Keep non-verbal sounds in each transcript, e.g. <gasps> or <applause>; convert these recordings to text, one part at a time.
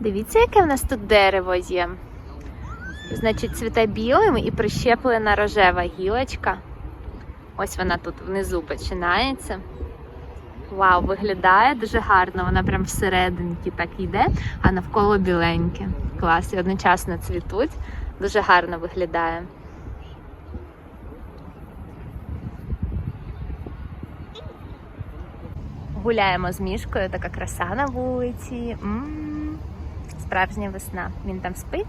Дивіться, яке в нас тут дерево є. Значить, цвіте білим і прищеплена рожева гілочка. Ось вона тут внизу починається. Вау, виглядає дуже гарно. Вона прям всерединки так йде, а навколо біленьке. Клас, і одночасно цвітуть. Дуже гарно виглядає. Гуляємо з мішкою, така краса на вулиці. М, Справжня весна. Він там спить.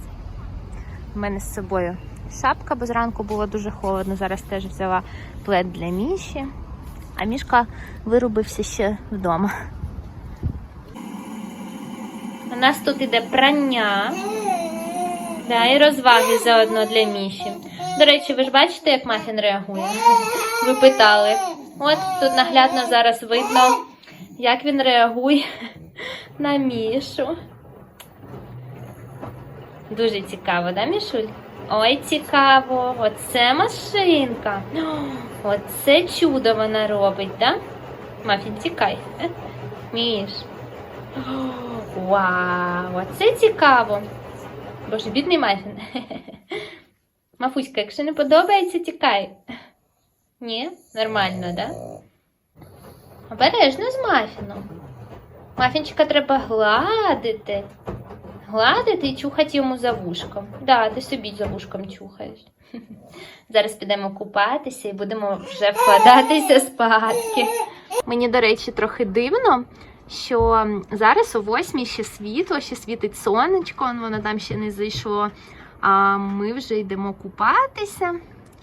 У мене з собою шапка, бо зранку було дуже холодно. Зараз теж взяла плед для міші. А мішка вирубився ще вдома. У нас тут іде прання. Да, і розваги заодно для міші. До речі, ви ж бачите, як мафін реагує? Ви питали. От тут наглядно зараз видно, як він реагує на мішу. Дуже цікаво, да, Мішуль? Ой, цікаво. Оце машинка. <gasps> Оце чудо вона робить, да? Мафін, тікай. <laughs> Міш. <gasps> Вау, оце цікаво. Боже, бідний мафін. <laughs> Мафуська, якщо не подобається, тікай. <laughs> Ні? Нормально, да? Обережно з мафіном. Мафінчика треба гладити. Гладити і чухати йому за вушком. Да, ти собі за вушком чухаєш. <laughs> Зараз підемо купатися і будемо вже вкладатися спадки. Мені, до речі, трохи дивно, що зараз о восьмій ще світло, ще світить сонечко, воно там ще не зайшло. А ми вже йдемо купатися,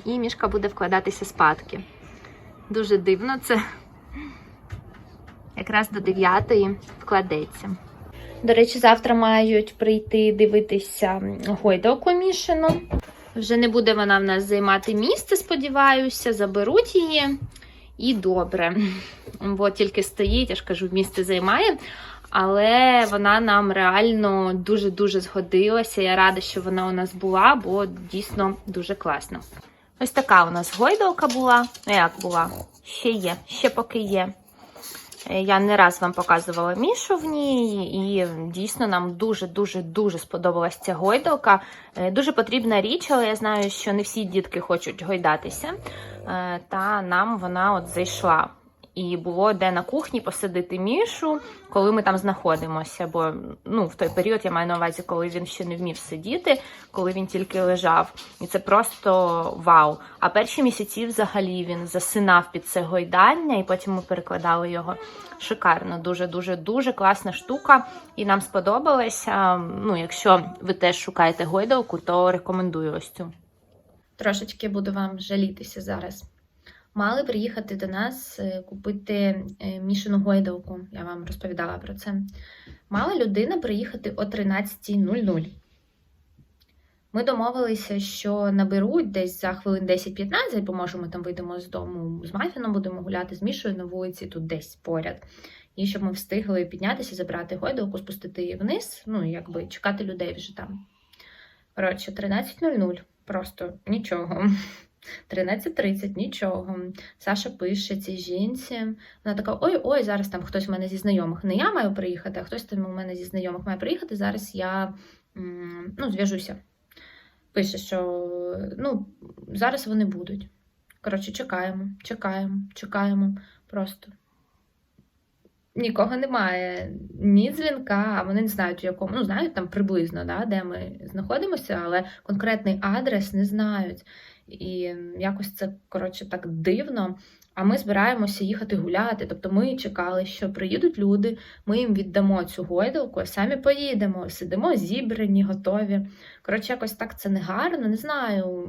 і мішка буде вкладатися спадки. Дуже дивно це. Якраз до 9 вкладеться. До речі, завтра мають прийти дивитися гойдалку мішану. Вже не буде вона в нас займати місце, сподіваюся, заберуть її. І добре. Бо тільки стоїть, я ж кажу, місце займає. Але вона нам реально дуже-дуже згодилася. Я рада, що вона у нас була, бо дійсно дуже класно. Ось така у нас гойдалка була. Ну, як була? Ще є, ще поки є. Я не раз вам показувала Мішу в ній, і дійсно нам дуже-дуже дуже сподобалась ця гойдалка. Е, Дуже потрібна річ, але я знаю, що не всі дітки хочуть гойдатися. Е, Та нам вона от зайшла. І було де на кухні посадити мішу, коли ми там знаходимося. Бо ну, в той період я маю на увазі, коли він ще не вмів сидіти, коли він тільки лежав. І це просто вау. А перші місяці взагалі він засинав під це гойдання, і потім ми перекладали його. Шикарно, дуже дуже дуже класна штука, і нам сподобалася. Ну, якщо ви теж шукаєте гойдалку, то рекомендую ось цю. Трошечки буду вам жалітися зараз. Мали приїхати до нас е, купити е, мішану гойдалку. Я вам розповідала про це. Мала людина приїхати о 13.00. Ми домовилися, що наберуть десь за хвилин 10-15, бо може ми там вийдемо з дому з мафіном, будемо гуляти з Мішою на вулиці тут десь поряд. І щоб ми встигли піднятися, забрати гойдалку, спустити її вниз, ну якби чекати людей вже там. Коротше, 13.00. Просто нічого. 13.30, нічого. Саша пише цій жінці. Вона така: ой-ой, зараз там хтось у мене зі знайомих. Не я маю приїхати, а хтось там у мене зі знайомих має приїхати. Зараз я ну, зв'яжуся. Пише, що ну, зараз вони будуть. Коротше, чекаємо, чекаємо, чекаємо. Просто. Нікого немає, ні дзвінка, а вони не знають, у якому, ну, знають там приблизно, да, де ми знаходимося, але конкретний адрес не знають. І якось це, коротше, так дивно. А ми збираємося їхати гуляти. Тобто ми чекали, що приїдуть люди, ми їм віддамо цю гойдалку, а самі поїдемо, сидимо зібрані, готові. Коротше, якось так це не гарно, не знаю.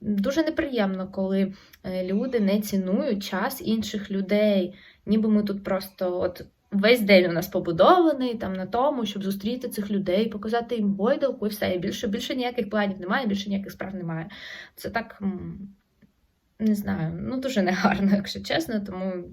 Дуже неприємно, коли е, люди не цінують час інших людей. Ніби ми тут просто от весь день у нас побудований там на тому, щоб зустріти цих людей, показати їм гойдалку і все. І більше, більше ніяких планів немає, більше ніяких справ немає. Це так не знаю, ну дуже негарно, <laughs> якщо чесно, тому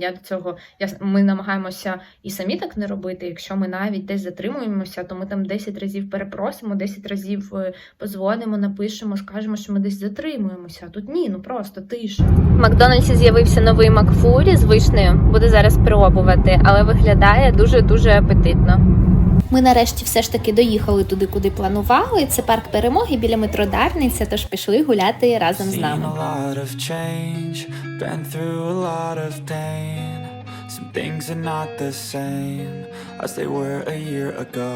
Я до цього я, ми намагаємося і самі так не робити. Якщо ми навіть десь затримуємося, то ми там 10 разів перепросимо, 10 разів е, позвонимо, напишемо, скажемо, що ми десь затримуємося. А тут ні, ну просто тиша. В Макдональдсі з'явився новий Макфурі з вишнею. Буду зараз пробувати, але виглядає дуже дуже апетитно. Ми нарешті все ж таки доїхали туди, куди планували. Це парк перемоги біля метро Дарниця, тож пішли гуляти разом з нами. a lot of change, been through a lot of pain. Some things are not the same as they were a year ago.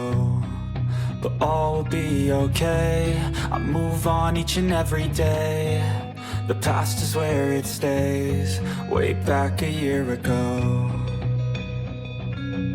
But all will be okay. I move on each and every day. The past is where it stays, way back a year ago.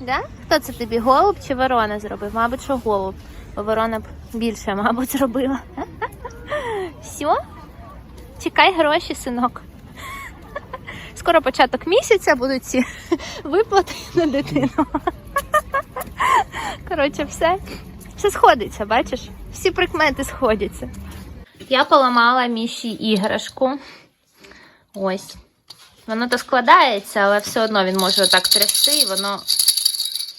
Да? Хто це тобі? Голуб чи ворона зробив? Мабуть, що голуб. Бо ворона б більше, мабуть, зробила. <laughs> Все? Чекай гроші, синок. Скоро початок місяця будуть ці <laughs> виплати на дитину. Коротше, все. Все сходиться, бачиш? Всі прикмети сходяться. Я поламала міші іграшку. Ось. Воно то складається, але все одно він може отак трясти, і воно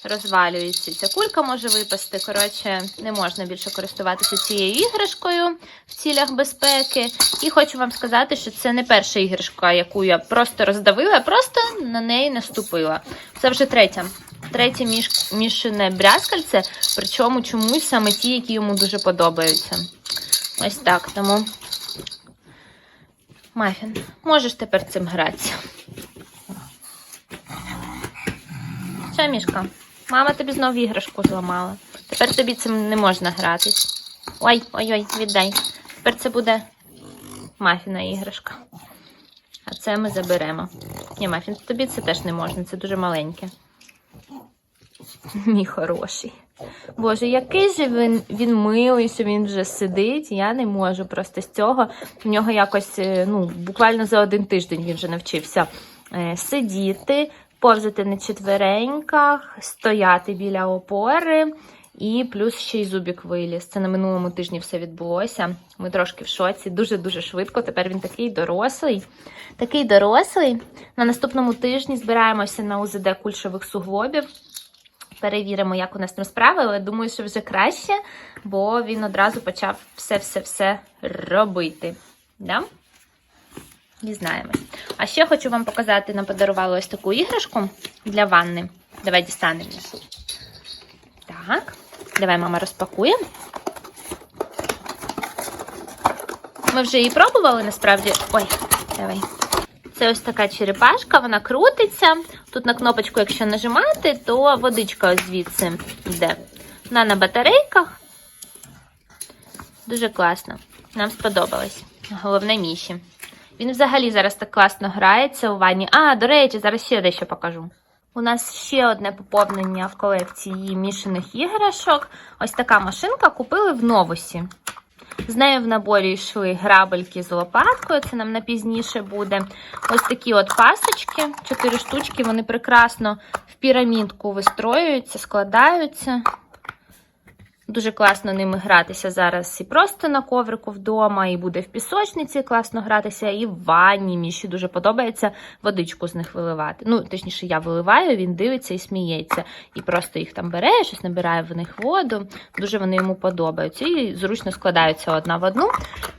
розвалюється. Ця кулька може випасти. Коротше, не можна більше користуватися цією іграшкою в цілях безпеки. І хочу вам сказати, що це не перша іграшка, яку я просто роздавила, просто на неї наступила. Це вже третя. Третє міш... мішане брязкальце, причому чомусь саме ті, які йому дуже подобаються. Ось так. Тому Мафін, можеш тепер цим гратися. Що, мішка? Мама тобі знов іграшку зламала. Тепер тобі цим не можна гратись. Ой, ой, ой, віддай. Тепер це буде мафіна іграшка. А це ми заберемо. Ні, мафін, тобі це теж не можна, це дуже маленьке. Мій хороший. Боже, який же він, він милий, що він вже сидить. Я не можу просто з цього. В нього якось, е, ну, буквально за один тиждень він вже навчився е, сидіти, повзати на четвереньках, стояти біля опори. І плюс ще й зубік виліз. Це на минулому тижні все відбулося. Ми трошки в шоці, дуже-дуже швидко. Тепер він такий дорослий. Такий дорослий. На наступному тижні збираємося на УЗД кульшових суглобів. Перевіримо, як у нас там справи, але думаю, що вже краще, бо він одразу почав все-все-все робити. Да? Дізнаємось. А ще хочу вам показати, нам подарували ось таку іграшку для ванни. Давай дістанемо. Так, давай, мама, розпакуємо. Ми вже її пробували, насправді. Ой, давай. Це ось така черепашка, вона крутиться. Тут на кнопочку, якщо нажимати, то водичка ось звідси йде. Вона на батарейках. Дуже класно. Нам сподобалось. Головне міші. Він взагалі зараз так класно грається у ванні. А, до речі, зараз ще дещо покажу. У нас ще одне поповнення в колекції мішаних іграшок. Ось така машинка купили в новусі. З нею в наборі йшли грабельки з лопаткою, це нам на пізніше буде. Ось такі от пасочки, чотири штучки, вони прекрасно в пірамідку вистроюються, складаються. Дуже класно ними гратися зараз і просто на коврику вдома, і буде в пісочниці класно гратися, і в ванні. Мені ще дуже подобається водичку з них виливати. Ну, точніше, я виливаю, він дивиться і сміється. І просто їх там бере, щось набирає в них воду. Дуже вони йому подобаються. І зручно складаються одна в одну.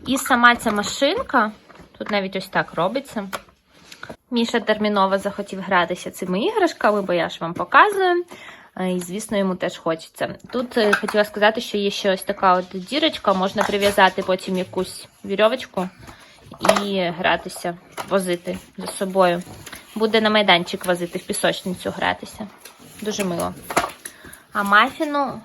І сама ця машинка, тут навіть ось так робиться. Міша терміново захотів гратися цими іграшками, бо я ж вам показую. Е, І, звісно, йому теж хочеться. Тут е, хотіла сказати, що є ще ось така от дірочка, можна прив'язати потім якусь вірьовочку і гратися, возити за собою. Буде на майданчик возити, в пісочницю гратися. Дуже мило. А мафіну,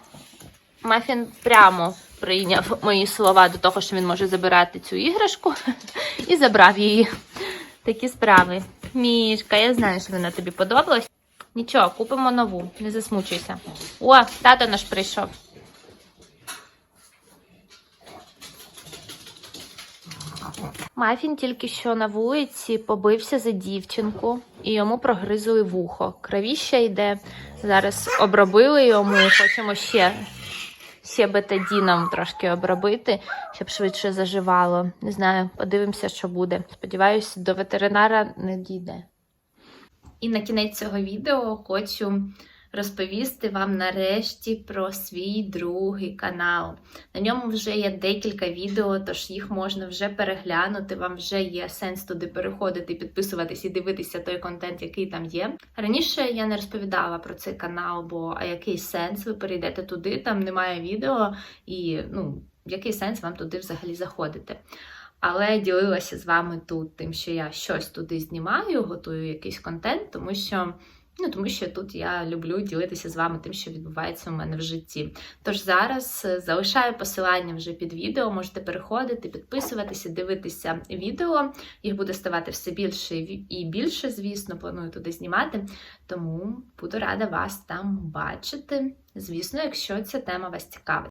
мафін прямо прийняв мої слова до того, що він може забирати цю іграшку, <laughs> і забрав її. Такі справи. Мішка, я знаю, що вона тобі подобалась. Нічого, купимо нову, не засмучуйся. О, тато наш прийшов. Мафін тільки що на вулиці побився за дівчинку і йому прогризли вухо. Кровіща йде. Зараз обробили йому, і хочемо ще, ще бетадіном трошки обробити, щоб швидше заживало. Не знаю, подивимося, що буде. Сподіваюся, до ветеринара не дійде. І на кінець цього відео хочу розповісти вам нарешті про свій другий канал. На ньому вже є декілька відео, тож їх можна вже переглянути. Вам вже є сенс туди переходити, підписуватись і дивитися той контент, який там є. Раніше я не розповідала про цей канал, бо а який сенс ви перейдете туди, там немає відео, і ну, який сенс вам туди взагалі заходити. Але ділилася з вами тут тим, що я щось туди знімаю, готую якийсь контент, тому що. Ну, тому що тут я люблю ділитися з вами тим, що відбувається у мене в житті. Тож зараз е, залишаю посилання вже під відео, можете переходити, підписуватися, дивитися відео. Їх буде ставати все більше і більше, звісно, планую туди знімати. Тому буду рада вас там бачити. Звісно, якщо ця тема вас цікавить.